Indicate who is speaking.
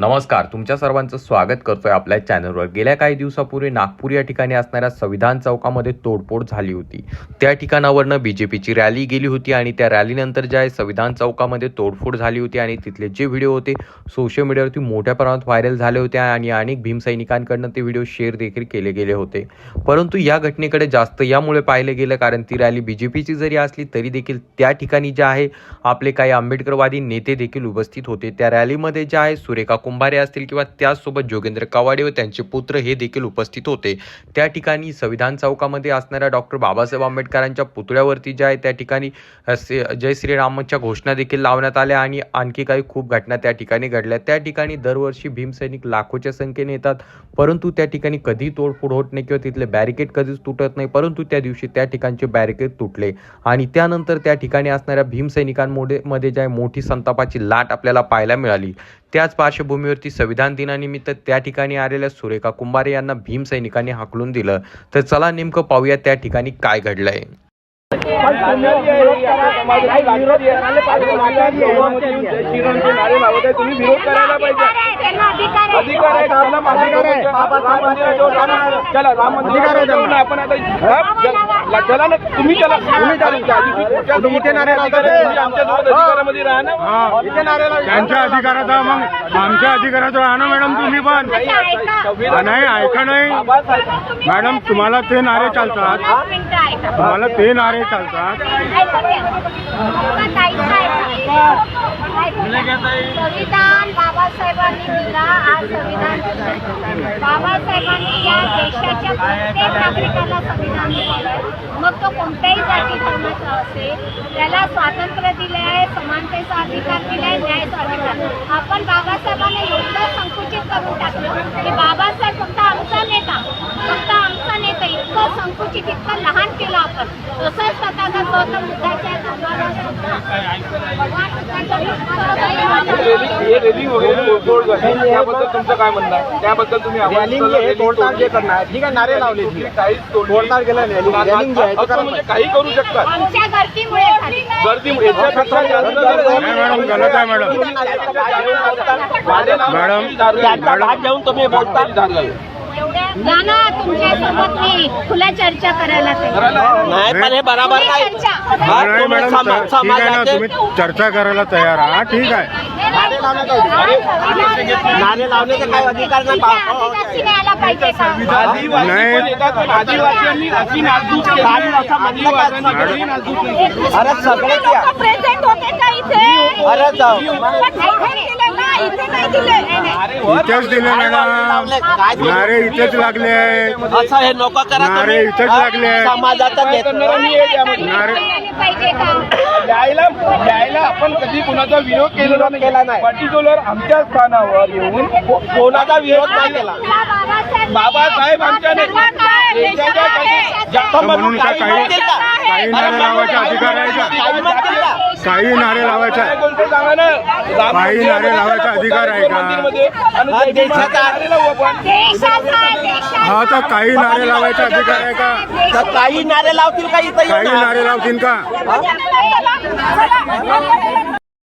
Speaker 1: नमस्कार तुमच्या सर्वांचं स्वागत करतोय आपल्या चॅनलवर. गेल्या काही दिवसापूर्वी नागपूर या ठिकाणी असणाऱ्या संविधान चौकामध्ये तोडफोड झाली होती. त्या ठिकाणावरनं बी जे पीची रॅली गेली होती आणि त्या रॅलीनंतर जे आहे संविधान चौकामध्ये तोडफोड झाली होती आणि तिथले जे व्हिडिओ होते सोशल मीडियावरती मोठ्या प्रमाणात व्हायरल झाले होते आणि अनेक भीमसैनिकांकडनं ते व्हिडिओ शेअर देखील केले गेले होते. परंतु या घटनेकडे जास्त यामुळे पाहिलं गेलं कारण ती रॅली बी जे पीची जरी असली तरी देखील त्या ठिकाणी जे आहे आपले काही आंबेडकरवादी नेते देखील उपस्थित होते. त्या रॅलीमध्ये जे आहे सुरेखा कुंभारे असतील किंवा त्याचसोबत जोगेंद्र कवाडे व त्यांचे पुत्र हे देखील उपस्थित होते. त्या ठिकाणी संविधान चौकामध्ये असणाऱ्या डॉक्टर बाबासाहेब आंबेडकरांच्या पुतळ्यावरती ज्या आहे त्या ठिकाणी जय श्रीरामच्या घोषणा देखील लावण्यात आल्या आणि आणखी काही खूप घटना त्या ठिकाणी घडल्या. त्या ठिकाणी दरवर्षी भीमसैनिक लाखोच्या संख्येने येतात. परंतु त्या ठिकाणी कधी तोडफोड होत नाही किंवा तिथले बॅरिकेड कधीच तुटत नाही. परंतु त्या दिवशी त्या ठिकाणचे बॅरिकेड तुटले. आणि त्यानंतर त्या ठिकाणी असणाऱ्या भीमसैनिकांमध्ये मध्ये ज्या मोठी संतापाची लाट आपल्याला पाहायला मिळाली. त्याच पार्श्वभूमीवरती संविधान दिनानिमित्त त्या ठिकाणी आलेल्या सुरेखा कुंभारे यांना भीमसैनिकांनी हाकलून दिलं. तर चला नेमकं पाहूया त्या ठिकाणी काय घडलंय.
Speaker 2: तुम्ही विरोध करायला पाहिजे अधिकार आहे चला ना. चला राम आपण आता चला ना तुम्ही चला तुम्ही इथे अधिकारामध्ये राहा ना
Speaker 3: त्यांच्या अधिकाराचा मग आमच्या अधिकाराचा राहा ना मॅडम तुम्ही पण नाही ऐका नाही मॅडम तुम्हाला ते नारे चालतात तुम्हाला ते नारे चालतात.
Speaker 4: संविधान बाबासाहेबांनी दिला आज संविधान बाबासाहेबांनी या देशाच्या प्रत्येक नागरिकाला संविधान दिलेलं मग तो कोणत्याही जाती धर्माचा असेल त्याला स्वातंत्र्य दिले आहे समानतेचा अधिकार दिलाय न्यायाचा अधिकार आपण बाबासाहेबांना एवढं संकुचित करून टाकलं की बाबासाहेब फक्त आमचा नेता फक्त आमचा नेता इतकं संकुचित इतकं लहान केलं आपण तसंच तथागत गौतम बुद्धाच्या
Speaker 2: हे त्याबद्दल तुमचं काय म्हणणं आहे? त्याबद्दल तुम्ही उचलला, रेलिंग तोडली.
Speaker 5: ठीक आहे नारे लावले
Speaker 2: काहीच तोडली.
Speaker 5: तोडणार गेलं नाही. रेलिंग जे आहे ते
Speaker 2: असं म्हणजे काही करू शकतात
Speaker 4: आमच्या गर्दीमुळे झाली
Speaker 2: गर्दी
Speaker 3: मॅडम गलत आहे मॅडम
Speaker 2: तुम्ही बोलता दारू आहे.
Speaker 4: एवढ्या या ना तुमच्यासोबत मी खुल्या चर्चा करायला तयार
Speaker 2: करायला
Speaker 5: नाही पण हे बरोबर
Speaker 4: खुली
Speaker 5: नाही
Speaker 4: चर्चा.
Speaker 3: नाही नाही,
Speaker 5: तुम्ही
Speaker 3: मॅडम
Speaker 5: समा-
Speaker 3: ठीक आहे ना
Speaker 5: समाजाचे-
Speaker 3: तुम्ही चर्चा करायला तयार आहात ठीक आहे
Speaker 5: नारे लावण्याचा अधिकार नाही.
Speaker 4: आदिवासी न्यायला पाहिजे का
Speaker 2: आदिवासी. आदिवासींनी.
Speaker 5: अरे सगळे त्या
Speaker 4: प्रेझेंट होते का इथे
Speaker 5: अरे जाऊ.
Speaker 4: पण इथे
Speaker 3: इथेच दिले मॅडम? नारे इथेच लागले
Speaker 5: असं हे नको करा
Speaker 3: नारे
Speaker 5: तुम्ही.
Speaker 3: इथेच
Speaker 5: हा?
Speaker 3: लागले.
Speaker 5: समाजाचा?
Speaker 3: नारे-
Speaker 4: पाहिजे का
Speaker 2: यायला यायला आपण कधी कुणाचा विरोध केलेला
Speaker 5: केला नाही.
Speaker 2: पर्टिक्युलर आमच्या स्थानावर येऊन
Speaker 5: को- कोणाचा विरोध नाही केला
Speaker 2: बाबासाहेब आमच्या
Speaker 3: म्हणून का काही काही नारे लावायचा अधिकार आहे का
Speaker 5: काही
Speaker 3: नारे लावायचा काही नारे लावायचा अधिकार आहे का?
Speaker 5: हा,
Speaker 3: हा तर काही नारे लावायचा अधिकार आहे का
Speaker 5: तर काही नारे लावतील का इथं
Speaker 3: काही? नारे लावतील का.